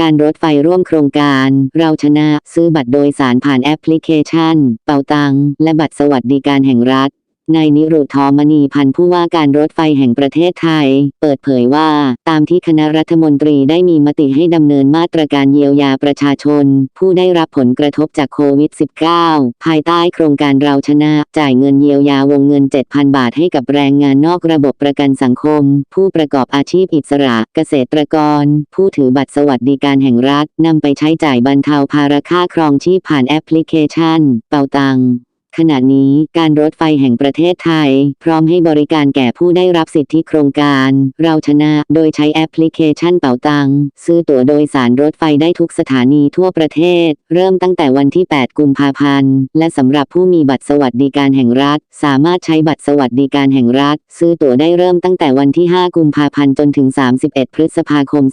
การรถไฟร่วมโครงการ เราชนะ ซื้อบัตรโดยสารผ่านแอปพลิเคชัน เป่าตัง และบัตรสวัสดิการแห่งรัฐ นายนิรุตทอมณีพันธ์ผู้ว่าการรถไฟแห่งประเทศไทย เปิดเผยว่า ตามที่คณะรัฐมนตรีได้มีมติให้ดำเนินมาตรการเยียวยาประชาชน ผู้ได้รับผลกระทบจากโควิด -19 ภายใต้โครงการเราชนะจ่ายเงินเยียวยาวงเงิน 7,000 บาทให้กับแรงงานนอกระบบประกันสังคม ผู้ประกอบอาชีพอิสระเกษตรกร ผู้ถือบัตรสวัสดิการแห่งรัฐนำไปใช้จ่ายบรรเทาภาระค่าครองชีพผ่านแอปพลิเคชัน เป่าตัง ขณะนี้การรถไฟแห่งประเทศไทย พร้อมให้บริการแก่ผู้ได้รับสิทธิโครงการ เราชนะโดยใช้แอปพลิเคชันเป๋าตังซื้อตั๋วโดยสารรถไฟได้ทุกสถานีทั่วประเทศ เริ่มตั้งแต่วันที่ 8 กุมภาพันธ์ และสำหรับผู้มีบัตรสวัสดิการแห่งรัฐ สามารถใช้บัตรสวัสดิการแห่งรัฐ ซื้อตั๋วได้เริ่มตั้งแต่วันที่ 5 กุมภาพันธ์จนถึง 31 พฤษภาคม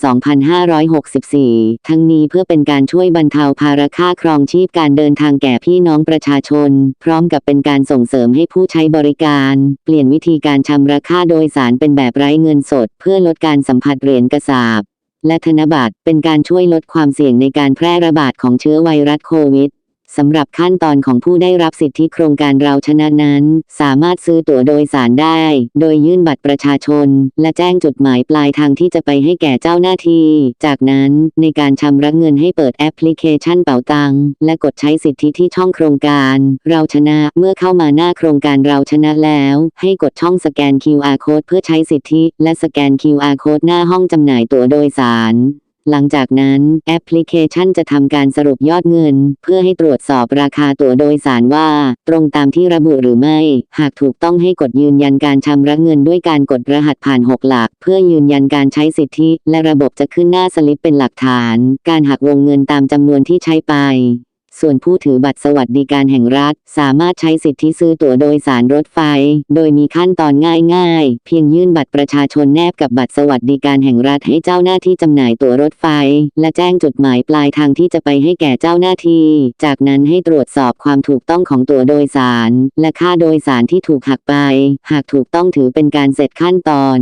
2564 ทั้งนี้เพื่อเป็นการช่วยบรรเทาภาระค่าครองชีพการเดินทางแก่พี่น้องประชาชนพร้อมกับเป็นการส่งเสริมให้ผู้ใช้บริการ เปลี่ยนวิธีการชำระค่าโดยสารเป็นแบบไร้เงินสด เพื่อลดการสัมผัสเหรียญกระสาบและธนบัตรเป็นการช่วยลดความเสี่ยงในการแพร่ระบาดของเชื้อไวรัสโควิด สำหรับขั้นตอนของผู้ได้รับสิทธิโครงการเราชนะนั้น สามารถซื้อตั๋วโดยสารได้ โดยยื่นบัตรประชาชน และแจ้งจุดหมายปลายทางที่จะไปให้แก่เจ้าหน้าที่ จากนั้นในการชำระเงินให้เปิดแอปพลิเคชันเป๋าตังและกดใช้สิทธิที่ช่องโครงการ เราชนะเมื่อเข้ามาหน้าโครงการเราชนะแล้ว ให้กดช่องสแกน QR code เพื่อใช้สิทธิ และสแกน QR code หน้าห้องจำหน่ายตั๋วโดยสาร หลังจากนั้นแอปพลิเคชันจะทำการสรุปยอดเงิน เพื่อให้ตรวจสอบราคาตั๋วโดยสารว่า ตรงตามที่ระบุหรือไม่ หากถูกต้องให้กดยืนยันการชำระเงินด้วยการกดรหัสผ่าน 6 หลัก เพื่อยืนยันการใช้สิทธิ และระบบจะขึ้นหน้าสลิปเป็นหลักฐาน การหักวงเงินตามจำนวนที่ใช้ไป ส่วนผู้ถือบัตรสวัสดิการแห่งรัฐ สามารถใช้สิทธิซื้อตั๋วโดยสารรถไฟ โดยมีขั้นตอนง่ายๆ เพียงยื่นบัตรประชาชนแนบกับบัตรสวัสดิการแห่งรัฐให้เจ้าหน้าที่จำหน่ายตั๋วรถไฟ และแจ้งจุดหมายปลายทางที่จะไปให้แก่เจ้าหน้าที่ จากนั้นให้ตรวจสอบความถูกต้องของตั๋วโดยสาร และค่าโดยสารที่ถูกหักไป หากถูกต้องถือเป็นการเสร็จขั้นตอน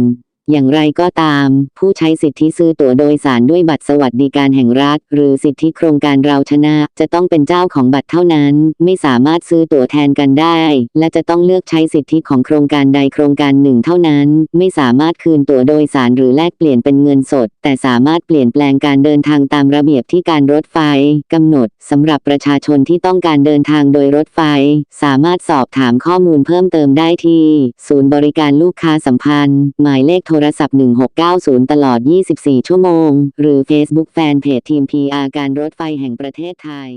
อย่างไรก็ตาม ผู้ใช้สิทธิซื้อตั๋วโดยสารด้วยบัตรสวัสดิการแห่งรัฐ หรือสิทธิโครงการเราชนะ จะต้องเป็นเจ้าของบัตรเท่านั้น ไม่สามารถซื้อตั๋วแทนกันได้ และจะต้องเลือกใช้สิทธิของโครงการใดโครงการหนึ่งเท่านั้น ไม่สามารถคืนตั๋วโดยสารหรือแลกเปลี่ยนเป็นเงินสด แต่สามารถเปลี่ยนแปลงการเดินทางตามระเบียบที่การรถไฟกำหนดสำหรับประชาชนที่ต้องการเดินทางโดยรถไฟ สามารถสอบถามข้อมูลเพิ่มเติมได้ที่ ศูนย์บริการลูกค้าสัมพันธ์ หมายเลขโทรศัพท์ 1690 ตลอด 24 ชั่วโมง หรือ Facebook Fanpage ทีม PR การรถไฟแห่งประเทศไทย